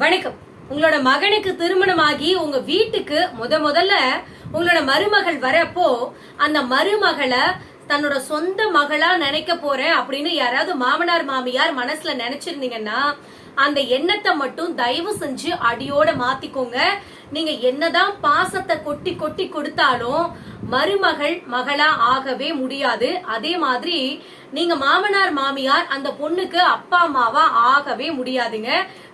வணக்கம். உங்களோட மகனுக்கு திருமணமாகி உங்க வீட்டுக்கு முத முதல்ல உங்களோட மருமகள் வரப்போ அந்த மருமகளை தன்னோட சொந்த மகளா நினைக்க போறேன் அப்படின்னு யாராவது மாமனார் மாமியார் மனசுல நினைச்சிருந்தீங்கன்னா அந்த எண்ணத்தை மட்டும் தயவு செஞ்சு அடியோட மாத்திக்கோங்க. நீங்க என்னதான் பாசத்தை கொட்டி கொட்டி கொடுத்தாலும் மருமகள் மகளா ஆகவே முடியாது. அதே மாதிரி நீங்க மாமனார் மாமியார் அந்த பொண்ணுக்கு அப்பா அம்மாவா ஆகவே முடியாதுங்க.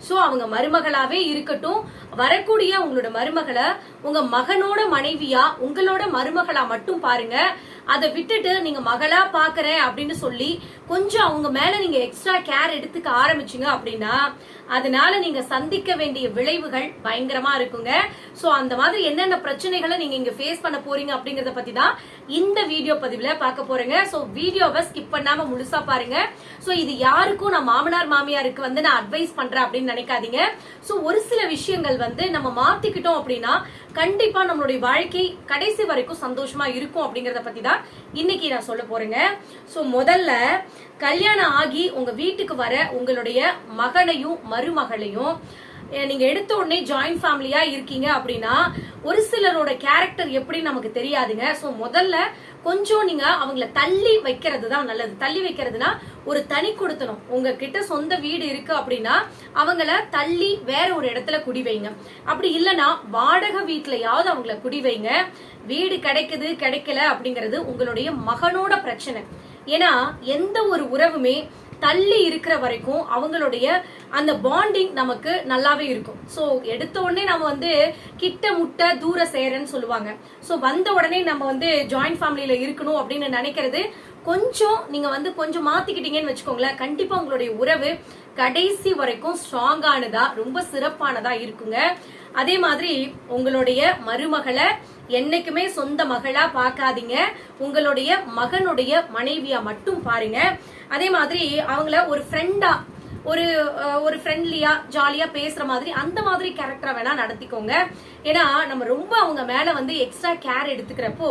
சோ அவங்க மருமகளாவே இருக்கட்டும். வரக்கூடிய உங்களோட மருமகளை உங்க மகனோட மனைவியா உங்களோட மருமகளா மட்டும் பாருங்க. அதை விட்டுட்டு நீங்க மகளா பாக்குறேன் அப்படின்னு சொல்லி கொஞ்சம் அவங்க மேல நீங்க எக்ஸ்ட்ரா கேர் எடுத்துக்க ஆரம்பிச்சீங்க அப்படின்னா அதனால நீங்க சந்திக்க வேண்டிய விளைவுகள் பயங்கரமா இருக்குங்க. சோ அந்த மாதிரி என்னென்ன பிரச்சனைகளை நீங்க இங்க ஃபேஸ் பண்ண போறீங்க அப்படிங்கறத பத்தி தான் இந்த வீடியோ பதிவுல பார்க்க போறேங்க. சோ வீடியோவை ஸ்கிப் பண்ணாம முழுசா பாருங்க. சோ இது யாருக்கும் நான் மாமனார் மாமியாருக்கு வந்து நான் அட்வைஸ் பண்றேன் அப்படின்னு நினைக்காதீங்க. சோ ஒரு சில விஷயங்கள் வந்து நம்ம மாத்திக்கிட்டோம் அப்படின்னா கண்டிப்பா நம்மளுடைய வாழ்க்கை கடைசி வரைக்கும் சந்தோஷமா இருக்கும் அப்படிங்கறத பத்தி தான் இன்னைக்கு நான் சொல்ல போறேங்க. ஸோ முதல்ல கல்யாணம் ஆகி உங்க வீட்டுக்கு வர உங்களுடைய மகனையும் மருமகளையும் நீங்கள் நீங்க எடுத்த உடனே ஜாயிண்ட் ஃபேமிலியா இருக்கீங்க அப்படின்னா ஒரு சிலரோட கேரக்டர் எப்படி நமக்கு தெரியாதுங்க. ஸோ முதல்ல கொஞ்சம் நீங்க அவங்கள தள்ளி வைக்கிறது தான் நல்லது. தள்ளி வைக்கிறதுனா ஒரு தனி கொடுத்தணும். உங்ககிட்ட சொந்த வீடு இருக்கு அப்படின்னா அவங்கள தள்ளி வேற ஒரு இடத்துல குடி வைங்க. அப்படி இல்லைன்னா வாடகை வீட்லயாவது அவங்கள குடி வைங்க. வீடு கிடைக்குது கிடைக்கல அப்படிங்கிறது உங்களுடைய மகனோட பிரச்சனை. ஏன்னா எந்த ஒரு உறவுமே தள்ளி இருக்கிற வரைக்கும் அவங்களுடைய அந்த பாண்டிங் நமக்கு நல்லாவே இருக்கும். ஸோ எடுத்த உடனே நம்ம வந்து கிட்ட முட்டை தூர சேரன்னு சொல்லுவாங்க. ஸோ வந்த உடனே நம்ம வந்து ஜாயிண்ட் ஃபேமிலியில இருக்கணும் அப்படின்னு நினைக்கிறது கொஞ்சம் நீங்க வந்து கொஞ்சம் மாத்திக்கிட்டீங்கன்னு வச்சுக்கோங்களேன். கண்டிப்பா உங்களுடைய உறவு கடைசி வரைக்கும் ஸ்ட்ராங்கானதா ரொம்ப சிறப்பானதா இருக்குங்க. அதே மாதிரி உங்களுடைய மருமகளை என்னைக்குமே சொந்த மகளா பார்க்காதீங்க. உங்களுடைய மகனுடைய மனைவியா மட்டும் பாருங்க. அதே மாதிரி அவங்கள ஒரு ஃப்ரெண்டா ஒரு ஒரு ஃப்ரெண்ட்லியா ஜாலியா பேசுற மாதிரி அந்த மாதிரி கேரக்டரா வேணா நடத்திக்கோங்க. ஏன்னா நம்ம ரொம்ப அவங்க மேல வந்து எக்ஸ்ட்ரா கேர் எடுத்துக்கிறப்போ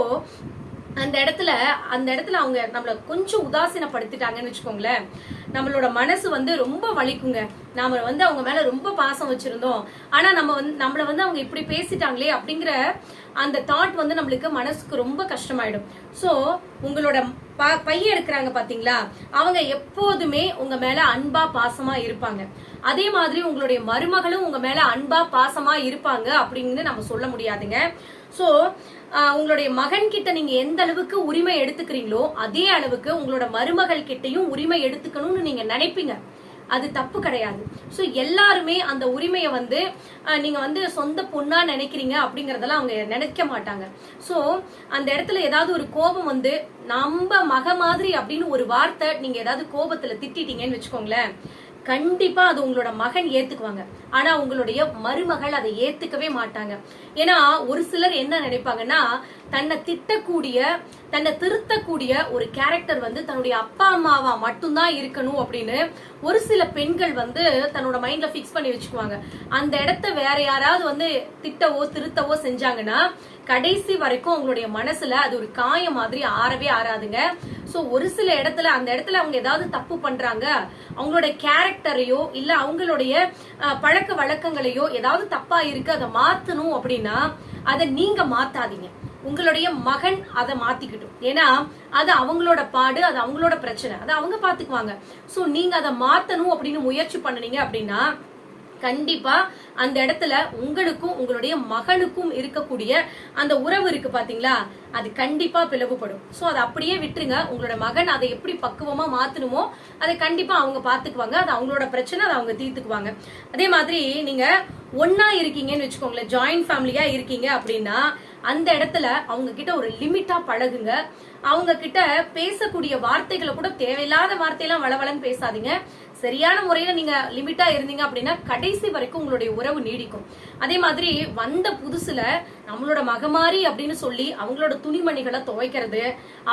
அந்த இடத்துல அந்த இடத்துல அவங்க நம்மள கொஞ்சம் உதாசீனப்படுத்திட்டாங்கன்னு வச்சுக்கோங்களேன். நம்மளோட மனசு வந்து ரொம்ப வலிக்குங்க. நாம வந்து அவங்க மேல ரொம்ப பாசம் வச்சிருந்தோம். ஆனா நம்ம வந்து நம்மள வந்து அவங்க இப்படி பேசிட்டாங்களே அப்படிங்கிற அந்த தாட் வந்து நம்மளுக்கு மனசுக்கு ரொம்ப கஷ்டமாயிடும். சோ உங்களோட ப- பையன் இருக்கிறாங்க பாத்தீங்களா? அவங்க எப்போதுமே உங்க மேல அன்பா பாசமா இருப்பாங்க. அதே மாதிரி உங்களுடைய மருமகளும் உங்க மேல அன்பா பாசமா இருப்பாங்க அப்படின்னு நம்ம சொல்ல முடியாதுங்க. சோ உங்களுடைய மகன் கிட்ட நீங்க எந்த அளவுக்கு உரிமை எடுத்துக்கிறீங்களோ அதே அளவுக்கு உங்களோட மருமகள் கிட்டையும் உரிமை எடுத்துக்கணும்னு நீங்க நினைப்பீங்க. அது தப்பு கிடையாது. ஸோ எல்லாருமே அந்த உரிமையை வந்து நீங்கள் நீங்க வந்து சொந்த பொண்ணா நினைக்கிறீங்க அப்படிங்கறதெல்லாம் அவங்க நினைக்க மாட்டாங்க. ஸோ அந்த இடத்துல ஏதாவது ஒரு கோபம் வந்து நம்ம மக மாதிரி அப்படின்னு ஒரு வார்த்தை நீங்க ஏதாவது கோபத்துல திட்டிட்டீங்கன்னு வச்சுக்கோங்களேன். கண்டிப்பா அது உங்களோட மகன் ஏத்துக்குவாங்க. ஆனா உங்களுடைய மருமகள் அதை ஏத்துக்கவே மாட்டாங்க. ஏன்னா ஒரு சிலர் என்ன நினைப்பாங்கன்னா தன்னை திட்டக்கூடிய தன்னை திருத்தக்கூடிய ஒரு கேரக்டர் வந்து தன்னுடைய அப்பா அம்மாவா மட்டும்தான் இருக்கணும் அப்படின்னு ஒரு சில பெண்கள் வந்து தன்னோட மைண்ட்ல ஃபிக்ஸ் பண்ணி வச்சுக்குவாங்க. அந்த இடத்த வேற யாராவது வந்து திட்டவோ திருத்தவோ செஞ்சாங்கன்னா கடைசி வரைக்கும் அவங்களுடைய மனசுல அது ஒரு காயம் மாதிரி ஆறவே ஆறாதுங்க. சோ ஒரு சில இடத்துல அந்த இடத்துல அவங்க ஏதாவது தப்பு பண்றாங்க அவங்களோட கேரக்டரையோ இல்ல அவங்களுடைய பழக்க வழக்கங்களையோ ஏதாவது தப்பா இருக்கு அதை மாத்தணும் அப்படின்னா அதை நீங்க மாத்தாதீங்க. உங்களுடைய மகன் அதை மாத்திக்கிட்டும். ஏன்னா அது அவங்களோட பாடு அது அவங்களோட பிரச்சனை. அதை அவங்க பாத்துக்குவாங்க. சோ நீங்க அதை மாத்தணும் அப்படின்னு முயற்சி பண்ணுனீங்க அப்படின்னா கண்டிப்பா அந்த இடத்துல உங்களுக்கும் உங்களுடைய மகனுக்கும் இருக்கக்கூடிய அந்த உறவு இருக்கு பாத்தீங்களா? அது கண்டிப்பா பிளவுபடும். சோ அதை அப்படியே விட்டுருங்க. உங்களோட மகன் அதை எப்படி பக்குவமா மாத்தணுமோ அதை கண்டிப்பா அவங்க பாத்துக்குவாங்க. அது அவங்களோட பிரச்சனை அதை அவங்க தீர்த்துக்குவாங்க. அதே மாதிரி நீங்க ஒன்னா இருக்கீங்கன்னு வச்சுக்கோங்களேன். ஜாயிண்ட் ஃபேமிலியா இருக்கீங்க அப்படின்னா அந்த இடத்துல அவங்க கிட்ட ஒரு லிமிட்டா பழகுங்க. அவங்க கிட்ட பேசக்கூடிய வார்த்தைகளை கூட தேவையில்லாத வார்த்தையெல்லாம் வளவளன்னு பேசாதீங்க. சரியான முறையில நீங்க லிமிட்டா இருந்தீங்க அப்படின்னா கடைசி வரைக்கும் உங்களுடைய உறவு நீடிக்கும். அதே மாதிரி வந்த புதுசுல நம்மளோட மகமாரி அப்படின்னு சொல்லி அவங்களோட துணிமணிகளை துவைக்கிறது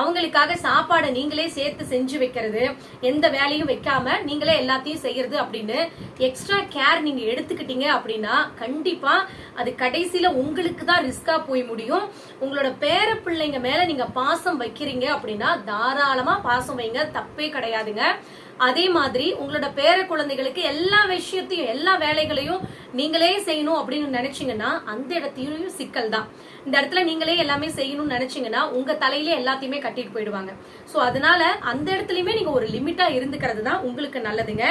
அவங்களுக்காக சாப்பாடை நீங்களே சேர்த்து செஞ்சு வைக்கிறது எந்த வேலையும் வைக்காம நீங்களே எல்லாத்தையும் செய்யறது அப்படின்னு எக்ஸ்ட்ரா கேர் நீங்க எடுத்துக்கிட்டீங்க அப்படின்னா கண்டிப்பா அது கடைசியில உங்களுக்கு தான் ரிஸ்கா போய் முடியும். உங்களோட பேர பிள்ளைங்க மேல நீங்க பாசம் வைக்கிறீங்க அப்படின்னா தாராளமா பாசம் வைங்க தப்பே கிடையாதுங்க. அதே மாதிரி உங்களோட பேர குழந்தைகளுக்கு எல்லா விஷயத்தையும் எல்லா வேலைகளையும் நீங்களே செய்யணும் அப்படின்னு நினைச்சீங்கன்னா அந்த இடத்தையும் சிக்கல் தான். இந்த இடத்துல நீங்களே எல்லாமே செய்யணும்னு நினைச்சீங்கன்னா உங்க தலையிலே எல்லாத்தையுமே கட்டிட்டு போயிடுவாங்க. சோ அதனால அந்த இடத்துலயுமே நீங்க ஒரு லிமிட்டா இருந்துக்கிறது தான் உங்களுக்கு நல்லதுங்க.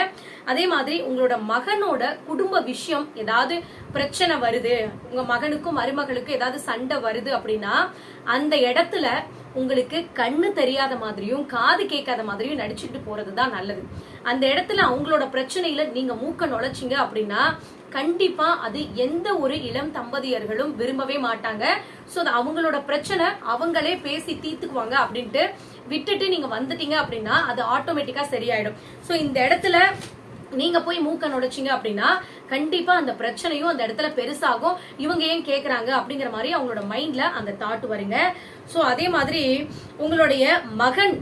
அதே மாதிரி உங்களோட மகனோட குடும்ப விஷயம் ஏதாவது பிரச்சனை வருது உங்க மகனுக்கும் மருமகளுக்கும் ஏதாவது சண்டை வருது அப்படின்னா அந்த இடத்துல உங்களுக்கு கண்ணு தெரியாத மாதிரியும் காது கேட்காத மாதிரியும் நடிச்சுக்கிட்டு போறது தான் நல்லது. அந்த இடத்துல அவங்களோட பிரச்சனையில நீங்க மூக்க நுழைச்சிங்க அப்படின்னா கண்டிப்பா அது எந்த ஒரு இளம் தம்பதியர்களும் விரும்பவே மாட்டாங்க. சோ அது அவங்களோட பிரச்சனை அவங்களே பேசி தீர்த்துக்குவாங்க அப்படின்ட்டு விட்டுட்டு நீங்க வந்துட்டீங்க அப்படின்னா அது ஆட்டோமேட்டிக்கா சரியாயிடும். சோ இந்த இடத்துல நீங்க போய் மூக்க நுழைச்சிங்க அப்படின்னா கண்டிப்பா அந்த பிரச்சனையும் அந்த இடத்துல பெருசாகும். இவங்க ஏன் கேக்குறாங்க அப்படிங்கிற மாதிரி அவங்களோட மைண்ட்ல அந்த தாட் வருங்க. சோ அதே மாதிரி உங்களுடைய மகன்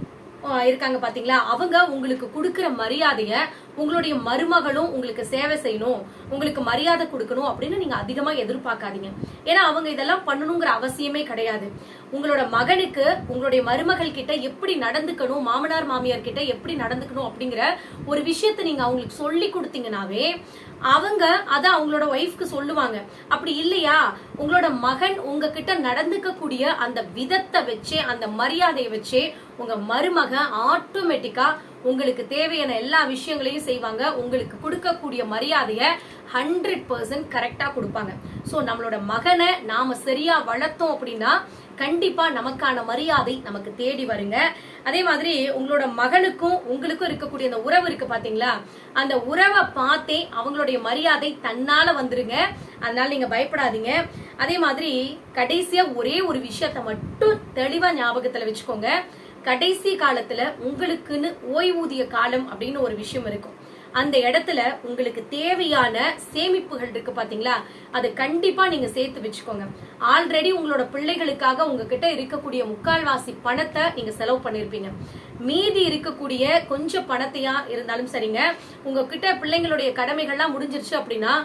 இருக்காங்க பாத்தீங்களா? அவங்க உங்களுக்கு கொடுக்குற மரியாதைய உங்களுடைய மருமகளும் உங்களுக்கு சேவை செய்யணும் உங்களுக்கு மரியாதை கொடுக்கணும் அப்படின்னு நீங்க அதிகமா எதிர்பார்க்காதீங்க. ஏன்னா அவங்க இதெல்லாம் பண்ணணுங்கிற அவசியமே கிடையாது. உங்களோட மகனுக்கு உங்களுடைய மருமகள் கிட்ட எப்படி நடந்துக்கணும் மாமனார் மாமியார் கிட்ட எப்படி நடந்துக்கணும் அப்படிங்கிற ஒரு விஷயத்தை நீங்க அவங்களுக்கு சொல்லி கொடுத்தீங்கன்னாவே அவங்க அத அவங்களோட ஒய்ஃப்க்கு சொல்லுவாங்க. அப்படி இல்லையா? உங்களோட மகன் உங்ககிட்ட நடந்துக்க கூடிய அந்த விதத்தை வச்சே அந்த மரியாதையை வச்சே உங்க மருமக ஆட்டோமேட்டிக்கா உங்களுக்கு தேவையான எல்லா விஷயங்களையும் செய்வாங்க. உங்களுக்கு கொடுக்கக்கூடிய மரியாதையை ஹண்ட்ரட் பர்சன்ட் கரெக்டா கொடுப்பாங்க. ஸோ நம்மளோட மகனை நாம சரியா வளர்த்தோம் அப்படின்னா கண்டிப்பா நமக்கான மரியாதை நமக்கு தேடி வருங்க. அதே மாதிரி உங்களோட மகனுக்கும் உங்களுக்கும் இருக்கக்கூடிய அந்த உறவு இருக்கு பாத்தீங்களா? அந்த உறவை பார்த்தே அவங்களுடைய மரியாதை தன்னால வந்துருங்க. அதனால நீங்க பயப்படாதீங்க. அதே மாதிரி கடைசியா ஒரே ஒரு விஷயத்த மட்டும் தெளிவா ஞாபகத்துல வச்சுக்கோங்க. கடைசி காலத்துல உங்களுக்குன்னு ஓய்வூதிய காலம் அப்படின்னு ஒரு விஷயம் இருக்கும். அந்த இடத்துல உங்களுக்கு தேவையான சேமிப்புகள் இருக்கு பாத்தீங்களா? அது கண்டிப்பா நீங்க சேர்த்து வச்சுக்கோங்க. ஆல்ரெடி உங்களோட பிள்ளைகளுக்காக உங்ககிட்ட இருக்கக்கூடிய முக்கால்வாசி பணத்தை நீங்க செலவு பண்ணிருப்பீங்க. மீதி இருக்கக்கூடிய கொஞ்சம் பணத்தையா இருந்தாலும் சரிங்க உங்ககிட்ட பிள்ளைங்களுடைய கடமைகள்லாம் முடிஞ்சிருச்சு அப்படின்னா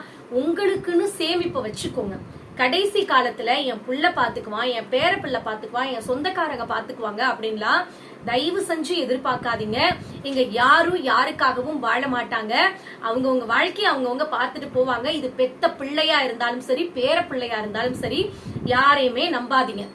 உங்களுக்குன்னு சேமிப்பை வச்சுக்கோங்க. கடைசி காலத்துல என் புள்ள பாத்துக்குவான் என் பேர பிள்ளை பாத்துக்குவான் என் சொந்தக்காரங்க பாத்துக்குவாங்க அப்படின்லாம் தயவு செஞ்சு எதிர்பார்க்காதீங்க. இங்க யாரும் யாருக்காகவும் வாழ மாட்டாங்க. அவங்கவுங்க வாழ்க்கையை அவங்கவுங்க பார்த்துட்டு போவாங்க. இது பெத்த பிள்ளையா இருந்தாலும் சரி பேர பிள்ளையா இருந்தாலும் சரி யாரையுமே நம்பாதீங்க.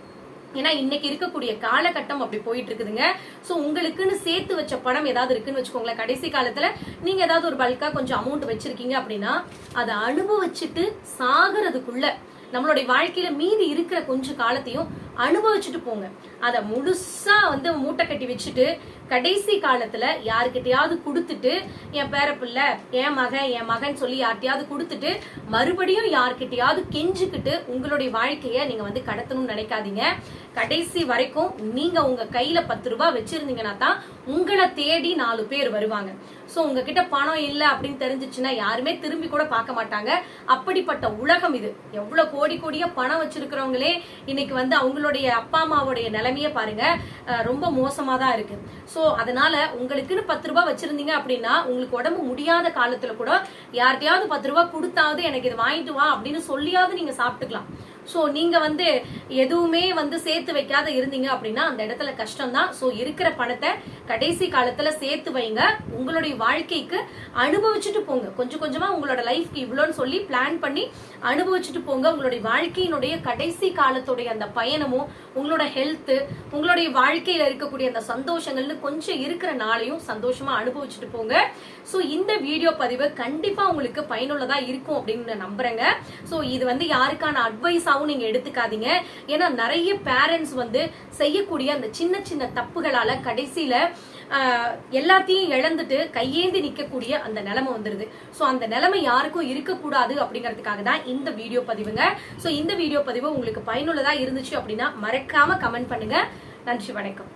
ஏன்னா இன்னைக்கு இருக்கக்கூடிய காலகட்டம் அப்படி போயிட்டு இருக்குதுங்க சோ உங்களுக்குன்னு சேர்த்து வச்ச பணம் ஏதாவது இருக்குன்னு வச்சுக்கோங்களேன். கடைசி காலத்துல நீங்க ஏதாவது ஒரு பல்கா கொஞ்சம் அமௌண்ட் வச்சிருக்கீங்க அப்படின்னா அதை அனுபவிச்சுட்டு சாகிறதுக்குள்ள நம்மளுடைய வாழ்க்கையில மீதி இருக்கிற கொஞ்ச காலத்தையும் அனுபவிச்சுட்டு போங்க. அதை முழுசா வந்து மூட்டை கட்டி வச்சுட்டு கடைசி காலத்துல யாருக்கிட்டையாவது கொடுத்துட்டு என் பேர பிள்ளை என் மகன் என் மகன் சொல்லி யார்கிட்டயாவது கொடுத்துட்டு மறுபடியும் யார்கிட்டயாவது கெஞ்சுக்கிட்டு உங்களுடைய வாழ்க்கைய நீங்க வந்து கடத்தணும்னு நினைக்காதீங்க. கடைசி வரைக்கும் நீங்க உங்க கையில பத்து ரூபாய் வச்சிருந்தீங்கன்னா தான் உங்களை தேடி நாலு பேர் வருவாங்க. ஸோ உங்ககிட்ட பணம் இல்லை அப்படின்னு தெரிஞ்சிச்சுன்னா யாருமே திரும்பி கூட பார்க்க மாட்டாங்க. அப்படிப்பட்ட உலகம் இது. எவ்வளோ கோடி கோடியா பணம் வச்சிருக்கிறவங்களே இன்னைக்கு வந்து அவங்களுடைய அப்பா அம்மாவுடைய நிலைமைய பாருங்க. ரொம்ப மோசமாக தான் இருக்கு. ஸோ அதனால உங்களுக்குன்னு பத்து ரூபாய் வச்சிருந்தீங்க அப்படின்னா உங்களுக்கு உடம்பு முடியாத காலத்துல கூட யார்கிட்டயாவது பத்து ரூபாய் கொடுத்தாவது எனக்கு இது வாங்கிட்டு வா அப்படின்னு சொல்லியாவது நீங்க சாப்பிட்டுக்கலாம். ஸோ நீங்கள் வந்து எதுவுமே வந்து சேர்த்து வைக்காத இருந்தீங்க அப்படின்னா அந்த இடத்துல கஷ்டம் தான் ஸோ இருக்கிற பணத்தை கடைசி காலத்தில் சேர்த்து வைங்க. உங்களுடைய வாழ்க்கைக்கு அனுபவிச்சுட்டு போங்க. கொஞ்சம் கொஞ்சமாக உங்களோட லைஃப்க்கு இவ்வளோன்னு சொல்லி பிளான் பண்ணி அனுபவிச்சுட்டு போங்க. உங்களுடைய வாழ்க்கையினுடைய கடைசி காலத்துடைய அந்த பயணமும் உங்களோட ஹெல்த்து உங்களுடைய வாழ்க்கையில் இருக்கக்கூடிய அந்த சந்தோஷங்கள்னு கொஞ்சம் இருக்கிற நாளையும் சந்தோஷமாக அனுபவிச்சுட்டு போங்க. ஸோ இந்த வீடியோ பதிவு கண்டிப்பாக உங்களுக்கு பயனுள்ளதாக இருக்கும் அப்படின்னு நம்புகிறேங்க நம்புறேங்க. இது வந்து யாருக்கான அட்வைஸ் அட்வைஸாவும் நீங்கள் எடுத்துக்காதீங்க. ஏன்னா நிறைய பேரண்ட்ஸ் வந்து செய்யக்கூடிய அந்த சின்ன சின்ன தப்புகளால் கடைசியில் எல்லாத்தையும் இழந்துட்டு கையேந்தி நிற்கக்கூடிய அந்த நிலைமை வந்துடுது ஸோ அந்த நிலைமை யாருக்கும் இருக்கக்கூடாது அப்படிங்கிறதுக்காக தான் இந்த வீடியோ பதிவுங்க. ஸோ இந்த வீடியோ பதிவு உங்களுக்கு பயனுள்ளதாக இருந்துச்சு அப்படின்னா மறக்காமல் கமெண்ட் பண்ணுங்கள் நன்றி வணக்கம்.